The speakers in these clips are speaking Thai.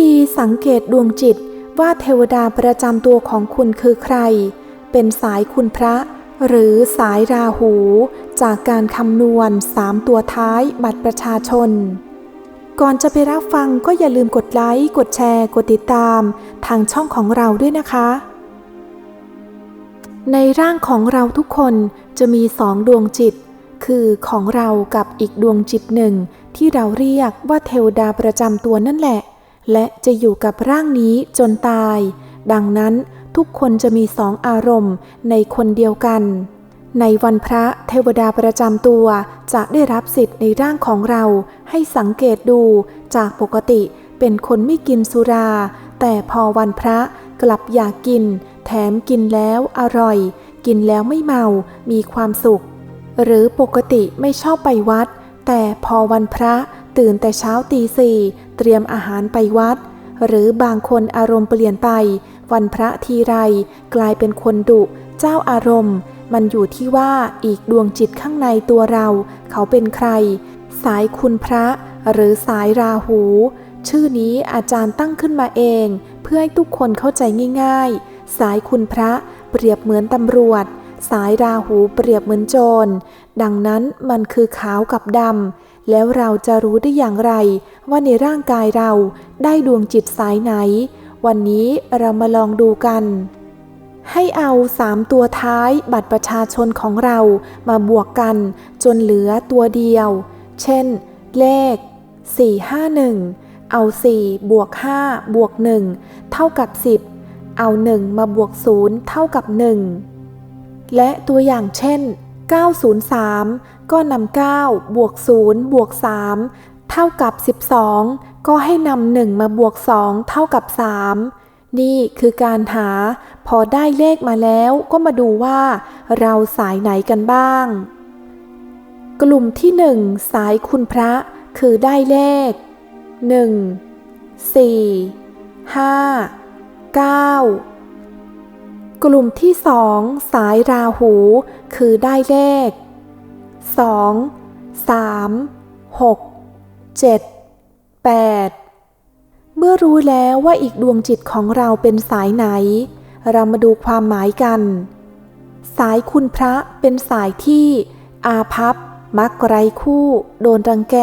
ธีสังเกตดวงจิตว่าเทวดาประจำตัวของคุณคือใคร เป็นสายคุณพระ หรือสายราหู จากการคำนวณ3ตัวท้ายบัตรประชาชน ก่อนจะไปรับฟังก็อย่าลืมกดไลค์ กดแชร์ กดติดตาม ทางช่องของเราด้วยนะคะ ในร่างของเราทุกคนจะมีสองดวงจิต คือของเรากับอีกดวงจิตหนึ่ง ที่เราเรียกว่าเทวดาประจำตัวนั่นแหละ และจะอยู่กับร่างนี้จนตาย ดังนั้นทุกคนจะมีสองอารมณ์ในคนเดียวกัน ในวันพระเทวดาประจำตัวจะได้รับสิทธิ์ในร่างของเรา ให้สังเกตดูจากปกติเป็นคนไม่กินสุรา แต่พอวันพระกลับอยากกิน แถมกินแล้วอร่อย กินแล้วไม่เมา มีความสุข หรือปกติไม่ชอบไปวัด แต่พอวันพระ ตื่นแต่เช้าตีสี่เตรียมอาหารไปวัด หรือบางคนอารมณ์เปลี่ยนไป วันพระทีไร กลายเป็นคนดุเจ้าอารมณ์ มันอยู่ที่ว่าอีกดวงจิตข้างในตัวเรา เขาเป็นใคร สายคุณพระหรือสายราหู ชื่อนี้อาจารย์ตั้งขึ้นมาเอง เพื่อให้ทุกคนเข้าใจง่าย ๆ สายคุณพระเปรียบเหมือนตำรวจ สายราหูเปรียบเหมือนโจร ดังนั้นมันคือขาวกับดำ แล้วเราจะรู้ได้อย่างไร ว่าในร่างกายเราได้ดวงจิตสายไหน วันนี้เรามาลองดูกัน ให้เอาสามตัวท้ายบัตรประชาชนของเรามาบวกกัน จนเหลือตัวเดียว เช่น เลข 451 เอา 4 บวก 5 บวก 1 เท่ากับ 10 เอา 1 มาบวก 0 เท่ากับ 1 และตัวอย่างเช่น 903 ก็นำ9บวก0บวก3เท่ากับ 12 ก็ให้นำ1มาบวก 2 เท่ากับ 3 นี่คือการหา พอได้เลขมาแล้วก็มาดูว่า เราสายไหนกันบ้าง กลุ่มที่หนึ่งสายคุณพระ คือได้เลข 1 4 5 9 กลุ่มที่สองสายราหู คือได้เลข 2 3 6 7 8 เมื่อรู้แล้วว่าอีกดวงจิตของเราเป็นสายไหน เรามาดูความหมายกัน สายคุณพระเป็นสายที่ อาภัพมักไร้คู่ โดนรังแก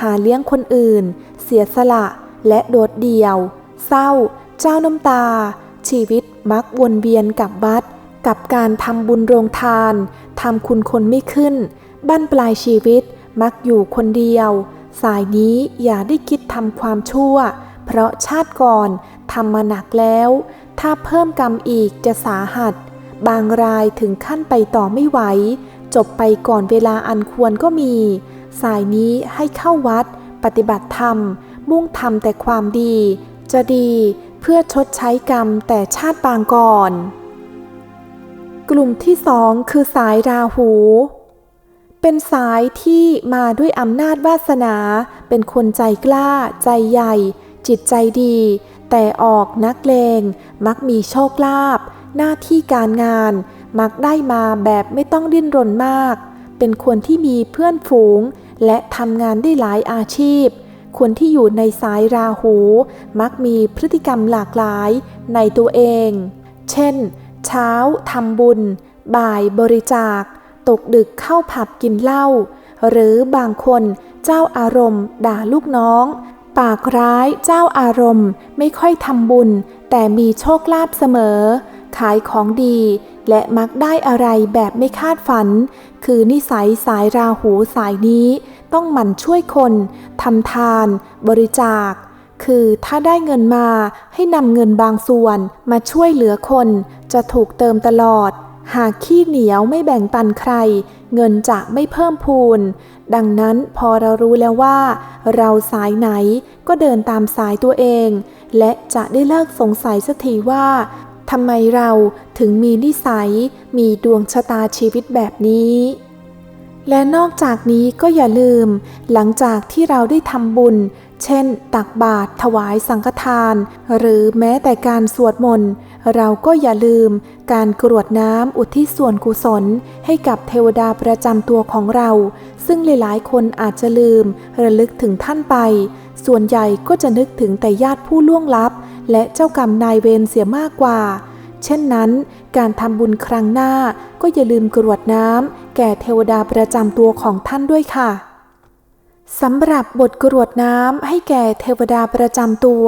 หาเลี้ยงคนอื่น เสียสละและโดดเดี่ยว เศร้า เจ้าน้ำตา ชีวิตมักวนเวียนกับวัด กับการทำบุญโรงทานทำคุณคนไม่ขึ้น บั้นปลายชีวิตมักอยู่คนเดียว สายนี้อย่าได้คิดทำความชั่ว เพราะชาติก่อนทำมาหนักแล้ว ถ้าเพิ่มกรรมอีกจะสาหัส บางรายถึงขั้นไปต่อไม่ไหว จบไปก่อนเวลาอันควรก็มี สายนี้ให้เข้าวัด ปฏิบัติธรรม มุ่งทำแต่ความดี จะดี พื่อชดใช้กรรมแต่ชาติปางก่อน กลุ่มที่สองคือสายราหู เป็นสายที่มาด้วยอำนาจวาสนา เป็นคนใจกล้า ใจใหญ่ จิตใจดี แต่ออกนักเลง มักมีโชคลาภหน้าที่การงาน มักได้มาแบบไม่ต้องดิ้นรนมาก เป็นคนที่มีเพื่อนฝูง และทำงานได้หลายอาชีพ คนที่อยู่ในสายราหู มักมีพฤติกรรมหลากหลายในตัวเอง เช่น เช้าทำบุญ บ่ายบริจาค ตกดึกเข้าผับกินเหล้า หรือบางคนเจ้าอารมณ์ ด่าลูกน้อง ปากร้ายเจ้าอารมณ์ ไม่ค่อยทำบุญ แต่มีโชคลาภเสมอ ขายของดีและมักได้อะไรแบบไม่คาดฝัน คือนิสัยสายราหูสายนี้ ต้องหมั่นช่วยคนทำทาน บริจาค คือถ้าได้เงินมาให้นำเงินบางส่วนมาช่วยเหลือคน จะถูกเติมตลอด หากขี้เหนียวไม่แบ่งปันใคร เงินจะไม่เพิ่มพูน ดังนั้นพอเรารู้แล้วว่า เราสายไหนก็เดินตามสายตัวเอง และจะได้เลิกสงสัยสักทีว่าทำไมเราถึงมีนิสัย มีดวงชะตาชีวิตแบบนี้ และนอกจากนี้ก็อย่าลืม หลังจากที่เราได้ทำบุญ เช่น ตักบาตรถวายสังฆทาน หรือแม้แต่การสวดมนต์เราก็อย่าลืม การกรวดน้ำอุทิศส่วนกุศล ให้กับเทวดาประจำตัวของเรา ซึ่งหลายๆ คนอาจจะลืม ระลึกถึงท่านไปสส่วนใหญ่ก็จะนึกถึงแต่ญาติผู้ล่วงลับ และเจ้ากรรมนายเวรเสียมากกว่า เช่นนั้น การทำบุญครั้งหน้าก็อย่าลืมกรวดน้ำแก่เทวดาประจำตัวของท่านด้วยค่ะสำหรับบทกรวดน้ำให้แก่เทวดาประจำตัว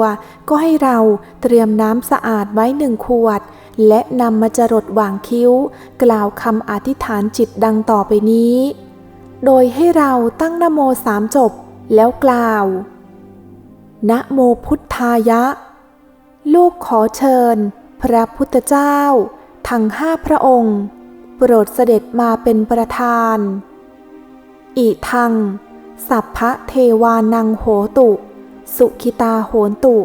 ก็ให้เราเตรียมน้ำสะอาดไว้หนึ่งขวด และนำมาจรดหว่างคิ้ว กล่าวคำอธิษฐานจิตดังต่อไปนี้ โดยให้เราตั้งนโมสามจบแล้วกล่าว นะโมพุทธายะ ลูกขอเชิญ พระพุทธเจ้า ทั้งห้าพระองค์ โปรดเสด็จมาเป็นประธาน อีทัง สัพพะเทวานังโหตุ สุขิตาโหนตุ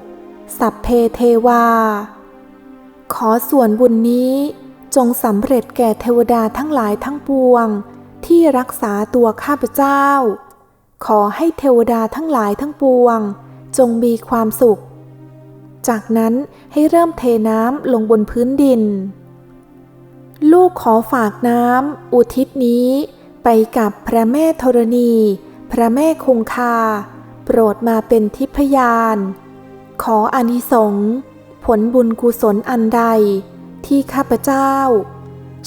สัพเพเทวา ขอส่วนบุญนี้จงสำเร็จแก่เทวดาทั้งหลายทั้งปวง ที่รักษาตัวข้าพเจ้า ขอให้เทวดาทั้งหลายทั้งปวง จงมีความสุข จากนั้นให้เริ่มเทน้ำลงบนพื้นดิน ลูกขอฝากน้ำอุทิศนี้ ไปกับพระแม่ธรณี พระแม่คงคา โปรดมาเป็นทิพยาน ขออานิสงส์ผลบุญกุศลอันใด ที่ข้าพเจ้า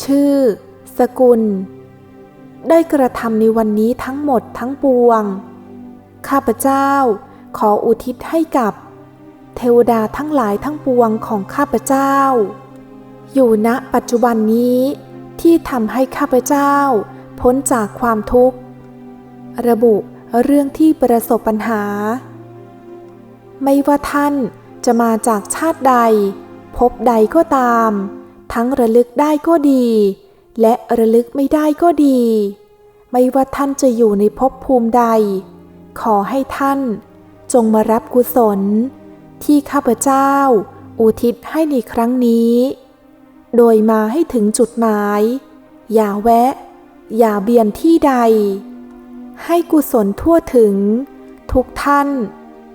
ชื่อ สกุล ได้กระทำในวันนี้ทั้งหมดทั้งปวง ข้าพเจ้าขออุทิศให้กับ เทวดาทั้งหลายทั้งปวงของข้าพเจ้า อยู่ณปัจจุบันนี้ที่ทำให้ข้าพเจ้า พ้นจากความทุกข์ ระบุเรื่องที่ประสบปัญหา ไม่ว่าท่านจะมาจากชาติใด พบใดก็ตาม ทั้งระลึกได้ก็ดี และระลึกไม่ได้ก็ดี ไม่ว่าท่านจะอยู่ในภพภูมิใด ขอให้ท่านจงมารับกุศล ที่ข้าพเจ้า อุทิศให้ในครั้งนี้ โดยมาให้ถึงจุดหมาย อย่าแวะ อย่าเบียนที่ใด ให้กุศลทั่วถึง ทุกท่าน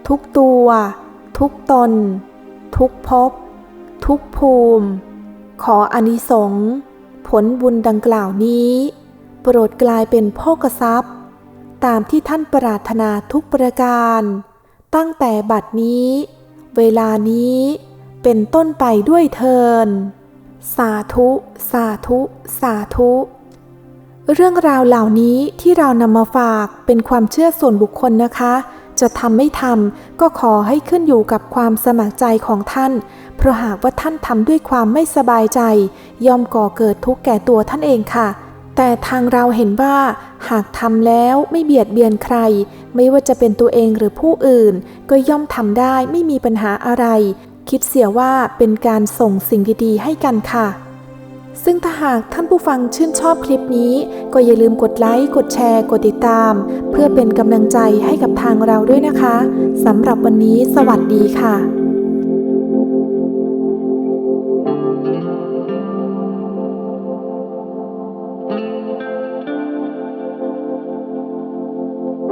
ทุกตัว ทุกตน ทุกภพทุกภูมิ ขออนิสงส์ผลบุญดังกล่าวนี้ โปรดกลายเป็นโภกทรัพย์ ตามที่ท่านปรารถนาทุกประการ ตั้งแต่บัดนี้ เวลานี้เป็นต้นไปด้วยเทิน สาธุ สาธุ สาธุ เรื่องราวเหล่านี้ที่เรานำมาฝากเป็นความเชื่อส่วนบุคคลนะคะ จะทำไม่ทำก็ขอให้ขึ้นอยู่กับความสมัครใจของท่าน เพราะหากว่าท่านทำด้วยความไม่สบายใจ ย่อมก่อเกิดทุกข์แก่ตัวท่านเองค่ะ แต่ทางเราเห็นว่าหากทำแล้วไม่เบียดเบียนใคร ไม่ว่าจะเป็นตัวเองหรือผู้อื่น ก็ย่อมทำได้ไม่มีปัญหาอะไร คิดเสียว่าเป็นการส่งสิ่งดีๆ ให้กันค่ะ ซึ่งถ้าหากท่านผู้ฟังชื่นชอบคลิปนี้ ก็อย่าลืมกดไลค์กดแชร์ กดติดตาม เพื่อเป็นกำลังใจให้กับทางเราด้วยนะคะสำหรับวันนี้สวัสดีค่ะ